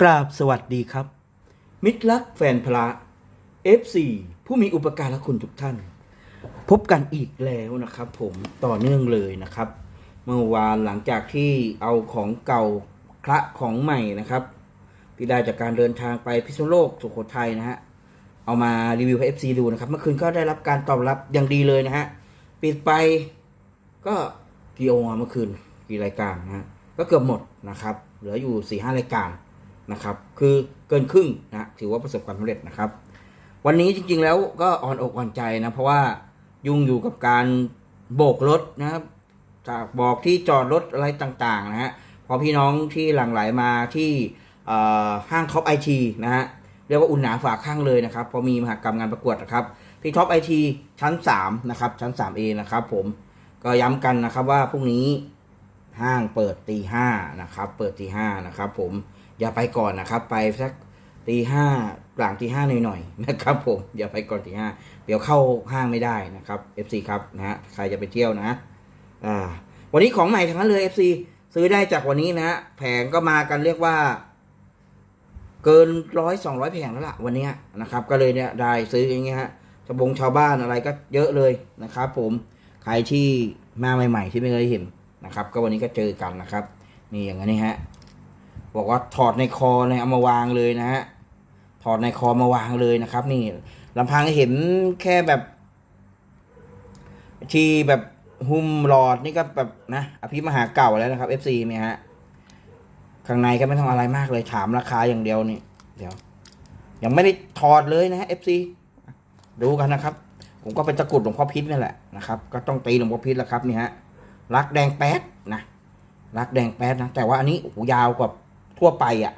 กราบสวัสดีครับ มิตรรักแฟนพระ FC ผู้มีอุปการะคุณทุกท่าน พบกันอีกแล้วนะครับ ผมต่อเนื่องเลยนะครับ เมื่อวานหลังจากที่เอาของเก่าพระของใหม่นะครับที่ได้จากการเดินทางไปพิษณุโลกสุโขทัยนะฮะเอามารีวิวให้ FC ดูนะครับ เมื่อคืนก็ได้รับการตอบรับอย่างดีเลยนะฮะปิดไปก็กี่องค์เมื่อคืนกี่รายการนะฮะก็เกือบหมดนะครับ เหลืออยู่สี่ห้ารายการ นะครับ คือเกินครึ่งนะถือว่าประสบความสำเร็จนะครับ วันนี้จริงๆแล้วก็อ่อนอกอ่อนใจนะเพราะว่ายุ่งอยู่กับการโบกรถนะครับจากบอกที่จอดรถอะไรต่างๆนะฮะพอพี่น้องที่หลั่งไหลมาที่ห้างท็อปไอทีนะฮะเรียกว่าอุ่นหนาฝากข้างเลยนะครับ พอมีมหกรรมงานประกวดนะครับที่ท็อปไอทีชั้น 3 นะครับ ชั้น 3A นะครับผมก็ย้ำกันนะครับว่าพรุ่งนี้ห้างเปิดตีห้านะครับ เปิดตีห้านะครับผม อย่าไปก่อนนะครับ ไปสักตีห้าหลังตีห้าหน่อยๆนะครับผมอย่าไปก่อนตีห้าเดี๋ยวเข้าห้างไม่ได้นะครับ FC ครับนะฮะใครจะไปเที่ยวนะอ่าวันนี้ของใหม่ทั้งนั้นเลย FC ซื้อได้จากวันนี้นะฮะแผงก็มากันเรียกว่า เกินร้อยสองร้อยแผงแล้วล่ะวันนี้นะครับ ก็เลยเนี่ยได้ซื้ออย่างเงี้ยฮะชาวบงชาวบ้านอะไรก็เยอะเลยนะครับ ผมใครที่มาใหม่ ๆ ที่ไม่เคยเห็นนะครับ ก็วันนี้ก็เจอกันนะครับนี่อย่างนี้ฮะ บอกว่าถอดในคอเลยเอามาวางเลยนะฮะถอดในคอมาวางเลยนะครับ นี่ลำพังเห็นแค่แบบ ที่แบบหุ้มหลอดนี่ก็แบบนะอภิมหาเก่าแล้วนะครับ FC เนี่ยฮะข้างในก็ไม่ต้องอะไรมากเลยถามราคาอย่างเดียวนี่ เดี๋ยว ยังไม่ได้ถอดเลยนะฮะ FC ดูกันนะครับ ผมก็เป็นตะกรุดหลวงพ่อพิษนี่แหละนะครับ ก็ต้องตีหลวงพ่อพิษแล้วครับนี่ฮะรักแดงแป๊ดนะรักแดงแป๊ดนะแต่ว่าอันนี้โอ้โหยาวกว่า ทั่วไปอะ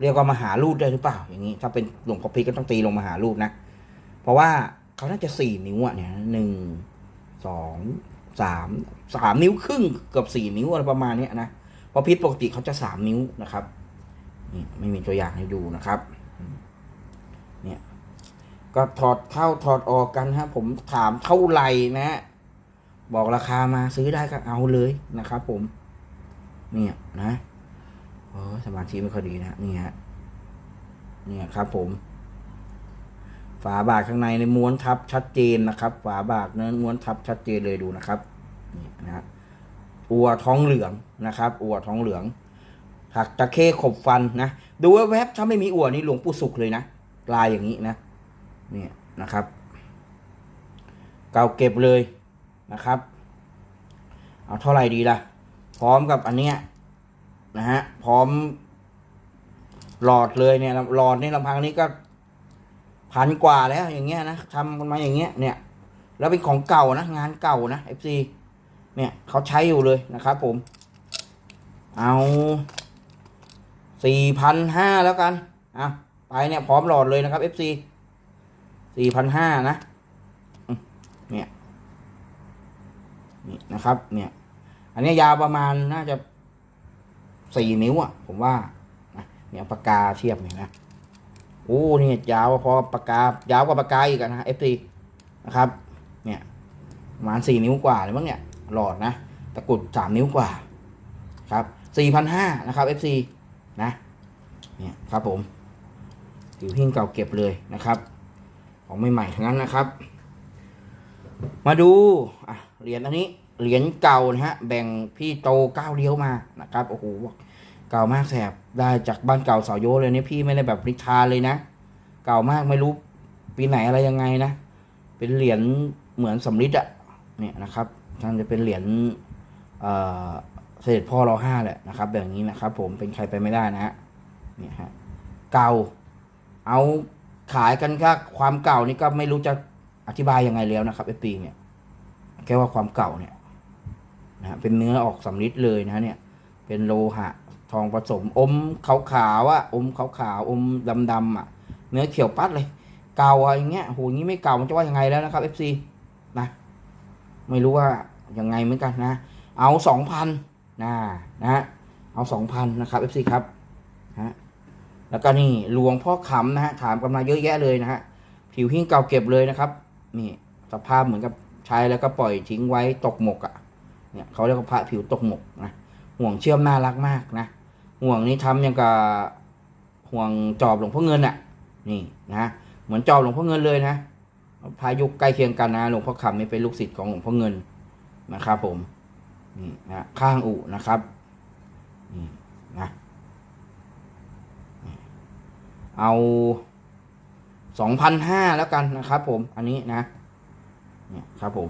เรียกว่ามหารูดได้หรือเปล่า อย่างนี้ถ้าเป็นหลวงพ่อพิษก็ต้องตีลงมหารูดนะ เพราะว่าเขาน่าจะสี่นิ้วอะเนี่ยหนึ่งสองสามสามนิ้วครึ่งเกือบสี่นิ้วอะไรประมาณเนี้ยนะเพราะพิษปกติเขาจะสามนิ้วนะครับนี่ไม่มีตัวอย่างให้ดูนะครับ เนี่ย ก็ถอดเข้าถอดออกกันฮะผมถามเท่าไหร่นะ บอกราคามาซื้อได้ก็เอาเลยนะครับผม เนี่ยนะ โอ้สมาธิไม่ค่อยดีนะนี่ฮะเนี่ยครับผม ฝาบาทข้างในในม้วนทับชัดเจนนะครับ ฝาบาทเนื้อม้วนทับชัดเจนเลยดูนะครับนี่นะอัวท้องเหลืองนะครับ อัวท้องเหลืองหักตะเข้ขบฟันนะดูว่าแวบถ้าไม่มีอัวนี่หลวงปู่สุขเลยนะลายอย่างนี้นะเนี่ยนะครับ เก่าเก็บเลยนะครับ เอาเท่าไหร่ดีล่ะ พร้อมกับอันเนี้ย นะฮะ พร้อม หลอดเลยเนี่ยหลอดนี่ลำพังนี้ก็พันกว่าแล้วอย่างเงี้ยนะทำกันมาอย่างเงี้ย เนี่ย แล้วเป็นของเก่านะงานเก่านะ FC เนี่ยเขาใช้อยู่เลยนะครับผม เอาสี่พันห้าแล้วกันอะไปเนี่ยพร้อมหลอดเลยนะครับ FC สี่พันห้านะเนี่ยนี่นะครับ เนี่ย อันนี้ยาวประมาณน่าจะ สี่นิ้วอะ ผมว่านะเนี่ยปากกาเทียบเนี่ยนะโอ้นี่ยาวพอปากกายาวกว่าปากกาอีกนะเอฟซีนะครับ เนี่ยประมาณสี่นิ้วกว่าเลยมั้งเนี่ย หลอดนะ ตะกุดสามนิ้วกว่า ครับสี่พันห้านะครับเอฟซีนะ เนี่ยครับผมผิวหิ้งเก่าเก็บเลยนะครับ ของใหม่ๆทั้งนั้นนะครับ มาดูอะเหรียญอันนี้ เหรียญเก่านะฮะ แบ่งพี่โตเก้าเลี้ยวมานะครับโอ้โหเก่ามากแสบได้จากบ้านเก่าเสาโยเลยเนี่ยพี่ไม่ได้แบบนิทานเลยนะ เก่ามากไม่รู้ปีไหนอะไรยังไงนะ เป็นเหรียญเหมือนสำริดอะเนี่ยนะครับท่านจะเป็นเหรียญเอ่อเสด็จพ่อราห้าแหละนะครับ แบบนี้นะครับ ผมเป็นใครไปไม่ได้นะฮะเนี่ยฮะเก่าเอาขายกันค่ความเก่านี่ก็ไม่รู้จะอธิบายยังไงแล้วนะครับไอปีเนี่ยแค่ว่าความเก่าเนี่ย นะฮะเป็นเนื้อออกสำริดเลยนะเนี่ยเป็นโลหะทองผสมอมขาวๆอะอมขาวๆอมดำๆอะ เนื้อเขียวปัดเลยเก่าอะอย่างเงี้ยโหยงี้ไม่เก่ามันจะว่ายังไงแล้วนะครับ FC นะไม่รู้ว่ายังไงเหมือนกันนะ เอาสองพันนะนะฮะเอาสองพันนะครับ FC ครับฮะแล้วก็นี่หลวงพ่อขำนะฮะถามกันมาเยอะแยะเลยนะฮะผิวหิ้งเก่าเก็บเลยนะครับนี่สภาพเหมือนกับใช้แล้วก็ปล่อยทิ้งไว้ตกหมกอะ่ะ เนี่ยเขาเรียกว่าพระผิวตกหมกนะห่วงเชื่อมน่ารักมากนะห่วงนี้ทำอย่างกับห่วงจอบหลวงพ่อเงินอะ นี่นะเหมือนจอบหลวงพ่อเงินเลยนะพายุใกล้เคียงกันนะหลวงพ่อคำนี่เป็นลูกศิษย์ของหลวงพ่อเงินนะครับผมนี่นะข้างอู่นะครับนี่นะเอาสองพันห้าแล้วกันนะครับผม อันนี้นะ เนี่ยครับผม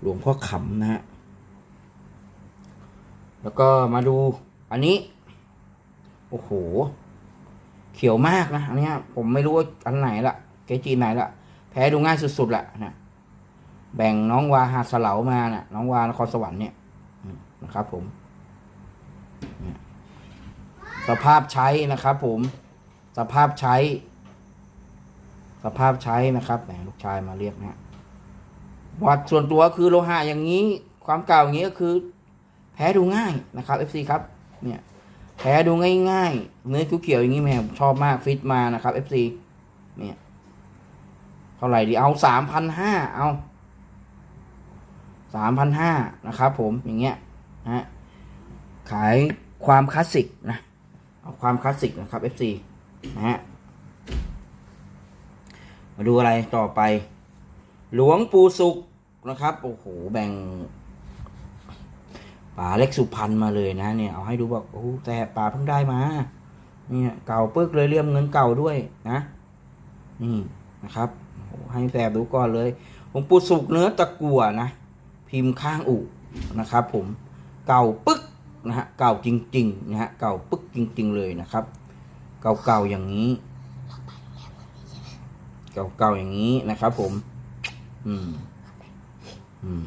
หลวงพ่อขำนะฮะ แล้วก็มาดูอันนี้ โอ้โห เขียวมากนะ อันนี้ผมไม่รู้ว่าอันไหนละเกจีไหนละแพ้ดูง่ายสุดๆแหละนะแบ่งน้องวาหาสเหลามานะ่ะ น้องวานครสวรรค์เนี่ยนะครับผม สภาพใช้นะครับผม สภาพใช้ สภาพใช้นะครับแหมลูกชายมาเรียกนะฮะ วัดส่วนตัวคือโลหะอย่างนี้ ความเก่าอย่างนี้ก็คือ แพ้ดูง่ายนะครับ FC ครับเนี่ยแพ้ดูง่ายๆเนื้อเขียวๆอย่างนี้แม่ผมชอบมากฟิตมานะครับ FC เนี่ยเท่าไหร่ดีเอาสามพันห้าเอาสามพันห้านะครับผมอย่างเงี้ยนะฮะขายความคลาสสิกนะเอาความคลาสสิกนะครับ FC นะฮะมาดูอะไรต่อไป หลวงปู่สุข นะครับ โอ้โห แบ่งป่าเล็กสุพรรณมาเลยนะเนี่ย เอาให้ดูบอกโอ้แต่ป่าเพิ่งได้มา เนี่ยเก่าปึ๊กเลยเรียมเงินเก่าด้วยนะ นี่นะครับโอ้ให้แสบดูก่อนเลยหลวงปู่สุกเนื้อตะกั่วนะ พิมพ์ข้างอุนะครับ ผมเก่าปึ๊กนะฮะเก่าจริงๆนะฮะเก่าปึ๊กจริง ๆ เลยนะครับ เก่าๆอย่างนี้ เก่าๆอย่างนี้นะครับ ผม อืม อืม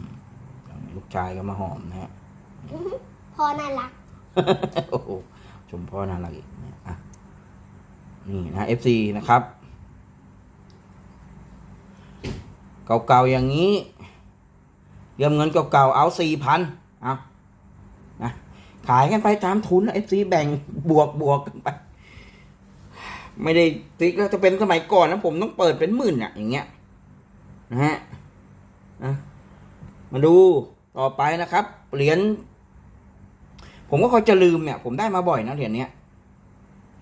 ลูกชายก็มาหอมนะฮะพ่อน่ารัก โอ้โหชมพ่อน่ารักอีกเนี่ยอะนี่นะ FC นะครับ เก่าๆอย่างนี้เรียมเงินเก่าๆเอาสี่พันเอานะขายกันไปตามทุนนะ FC แบ่งบวกบวกกันไป ไม่ได้ติ๊กแล้วจะเป็นสมัยก่อนนะผมต้องเปิดเป็นหมื่นอะอย่างเงี้ยนะฮะนะ มาดูต่อไปนะครับ เหรียญผมก็คอยจะลืมเนี่ย ผมได้มาบ่อยนะเหรียญเนี้ย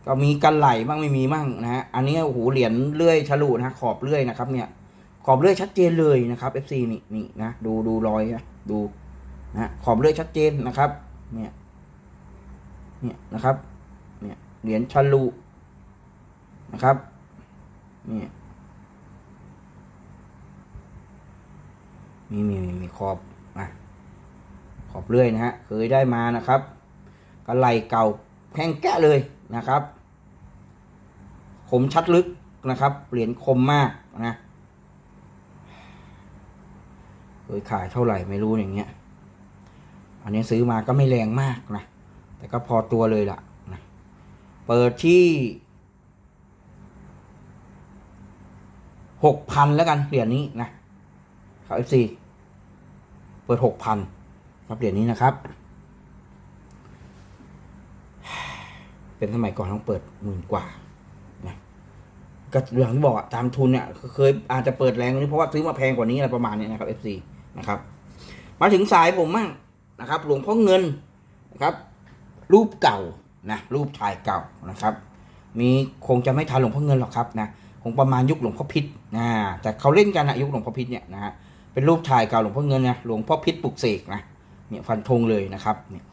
ก็มีกันไหลบ้างไม่มีบ้างนะฮะอันนี้โอ้โหเหรียญเลื่อยฉลุนะ ขอบเลื่อยนะครับ เนี่ย ขอบเลื่อยชัดเจนเลยนะครับ FC นี่นี่นะดูดูรอยนะดูนะขอบเลื่อยชัดเจนนะครับ เนี่ยเนี่ยนะครับ เนี่ยเหรียญฉลุนะครับ เนี่ย มีมีมีมีขอบอะขอบเลื่อยนะฮะเคยได้มานะครับกระไหลเก่าแห้งแกะเลยนะครับคมชัดลึกนะครับเหรียญคมมากนะเคยขายเท่าไหร่ไม่รู้อย่างเงี้ย อันนี้ซื้อมาก็ไม่แรงมากนะ แต่ก็พอตัวเลยล่ะนะเปิดที่หกพันแล้วกันเหรียญนี้นะครับ FC เปิดหกพันครับเหรียญนี้นะครับ เป็นสมัยก่อนต้องเปิดหมื่นกว่านะก็อย่างที่บอกอะตามทุนเนี่ยเคยอาจจะเปิดแรงนี้เพราะว่าซื้อมาแพงกว่านี้อะไรประมาณนี้นะครับ FC นะครับ มาถึงสายผมมั่งนะครับ หลวงพ่อเงินนะครับ รูปเก่านะรูปถ่ายเก่านะครับ มีคงจะไม่ทันหลวงพ่อเงินหรอกครับนะคงประมาณยุคหลวงพ่อพิษนะแต่เขาเล่นกันนะยุคหลวงพ่อพิษเนี่ยนะฮะ เป็นรูปถ่ายเก่าหลวงพ่อเงินนะหลวงพ่อพิษปลุกเสกนะเนี่ยฟันธงเลยนะครับเนี่ย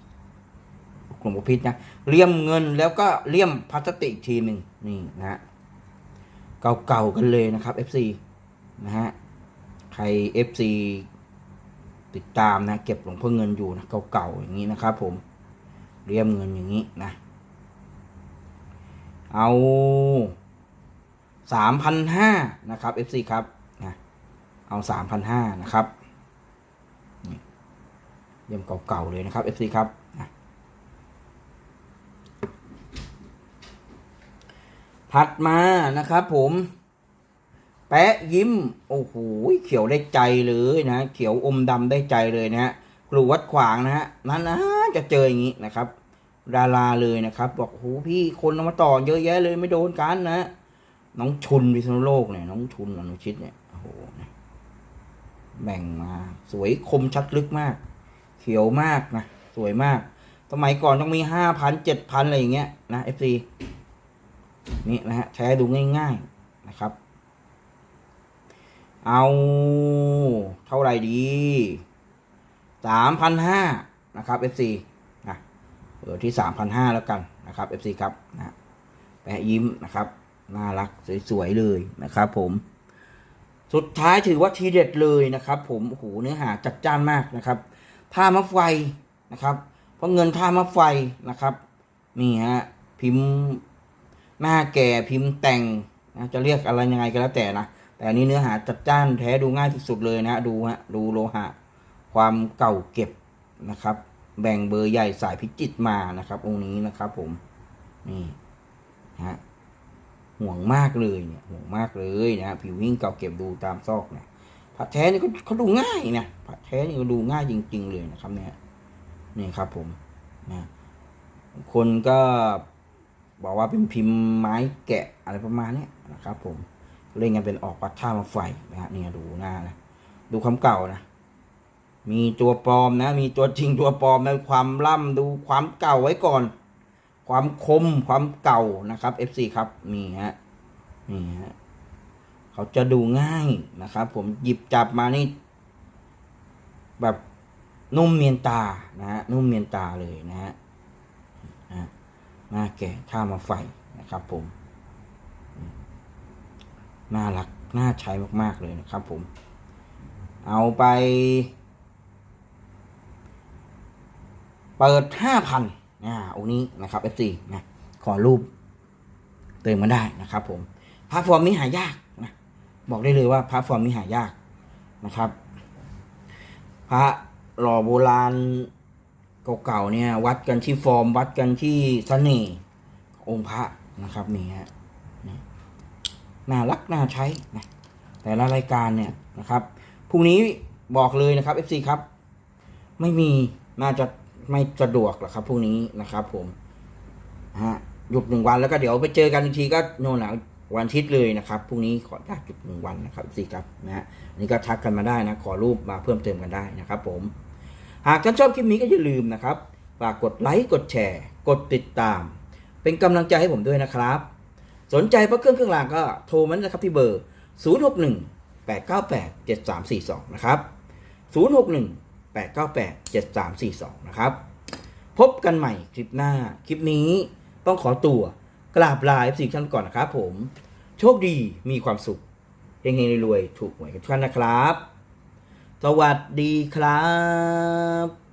หลวงพ่อพิษนะเลี่ยมเงินแล้วก็เลี่ยมพลาสติกอีกทีหนึ่งนี่นะฮะเก่าๆกันเลยนะครับ FC นะฮะใคร FC ติดตามนะ เก็บหลวงพ่อเงินอยู่นะเก่าๆอย่างนี้นะครับ ผมเลี่ยมเงินอย่างนี้นะ เอาสามพันห้านะครับ FC ครับ เอาสามพันห้านะครับเยี่ยมเก่าๆเลยนะครับ FC ครับนะถัดมานะครับผมแปะยิ้ม โอ้โหเขียวได้ใจเลยนะ เขียวอมดำได้ใจเลยนะฮะครูวัดขวางนะฮะนั้นนะจะเจออย่างนี้นะครับ ดาราเลยนะครับ บอกโอ้โหพี่คนมาต่อเยอะแยะเลยไม่โดนกันนะ น้องชุนวิษณุโลกเนี่ยน้องชุนอนุชิตเนี่ยโอ้โหนะ แบ่งมา สวยคมชัดลึกมาก เขียวมากนะ สวยมาก สมัยก่อนต้องมีห้าพันเจ็ดพันอะไรอย่างเงี้ยนะ FC นี่นะฮะ ใช้ดูง่าย ๆนะครับ เอาเท่าไหร่ดีสามพันห้านะครับ FC นะเปิดที่สามพันห้าแล้วกันนะครับ FC ครับนะแปะยิ้มนะครับ น่ารักสวยๆเลยนะครับผม สุดท้ายถือว่าทีเด็ดเลยนะครับ ผมโอ้โหเนื้อหาจัดจ้านมากนะครับท่ามะไฟนะครับ เพราะเงินท่ามะไฟนะครับนี่ฮะพิมพ์หน้าแก่พิมพ์แต่งนะจะเรียกอะไรยังไงก็แล้วแต่นะแต่อันนี้เนื้อหาจัดจ้านแท้ดูง่ายที่สุดเลยนะดูฮะดูโลหะ ความเก่าเก็บนะครับ แบ่งเบอร์ใหญ่สายพิจิตมานะครับองค์นี้นะครับ ผมนี่ฮะ ห่วงมากเลยเนี่ยห่วงมากเลยนะผิวหิ้งเก่าเก็บดูตามซอกเนี่ยผัดแท้นี่เขาเขาดูง่ายนะผัดแท้นี่ก็ดูง่ายจริง ๆ เลยนะครับเนี่ยนี่ครับผมนะคนก็บอกว่าเป็นพิมพ์ไม้แกะอะไรประมาณนี้นะครับผมเล่นกันเป็นออกวัดท่ามาไฟนะฮะเนี่ยดูหน้านะดูความเก่านะ มีตัวปลอมนะ มีตัวจริงตัวปลอมนะความล่ำดูความเก่าไว้ก่อน ความคมความเก่านะครับ FC ครับนี่ฮะนี่ฮะเขาจะดูง่ายนะครับ ผมหยิบจับมานี่ แบบนุ่มเมียนตานะฮะนุ่มเมียนตาเลยนะฮะนะหน้าแก่ท่ามาไฟนะครับผมอืมน่ารักน่าใช้มาก ๆ เลยนะครับ ผม เอาไป เปิดห้าพัน อ่าองค์นี้นะครับ F4 นะขอรูปเติมมาได้นะครับ ผมพระฟอร์มนี้หายากนะบอกได้เลยว่าพระฟอร์มนี้หายากนะครับ พระหล่อโบราณเก่าๆเนี่ย วัดกันที่ฟอร์ม วัดกันที่เสน่ห์องค์พระนะครับนี่ฮะนี่น่ารักน่าใช้นะแต่ละรายการเนี่ยนะครับพรุ่งนี้บอกเลยนะครับ FC ครับ ไม่มีน่าจะ ไม่สะดวกหรอกครับพรุ่งนี้นะครับ ผมฮะหยุดหนึ่งวันแล้วก็เดี๋ยวไปเจอกันอีกทีก็โน่นและวันอาทิตย์เลยนะครับพรุ่งนี้ขออนุญาตหยุดหนึ่งวันนะครับสิครับนะฮะนี่ก็ทักกันมาได้นะ ขอรูปมาเพิ่มเติมกันได้นะครับ ผม หากท่านชอบคลิปนี้ก็อย่าลืมนะครับฝากกดไลค์กดแชร์ กดติดตาม เป็นกำลังใจให้ผมด้วยนะครับ สนใจพระเครื่องเครื่องรางก็โทรมานะครับที่เบอร์ 061 898 7342 นะครับ 061 898 7342 นะครับ พบกันใหม่คลิปหน้า คลิปนี้ต้องขอตัวกราบลาเอฟซีท่านก่อนนะครับผม โชคดีมีความสุขเฮงๆรวยๆถูกหวยกันทุกท่านนะครับ สวัสดีครับ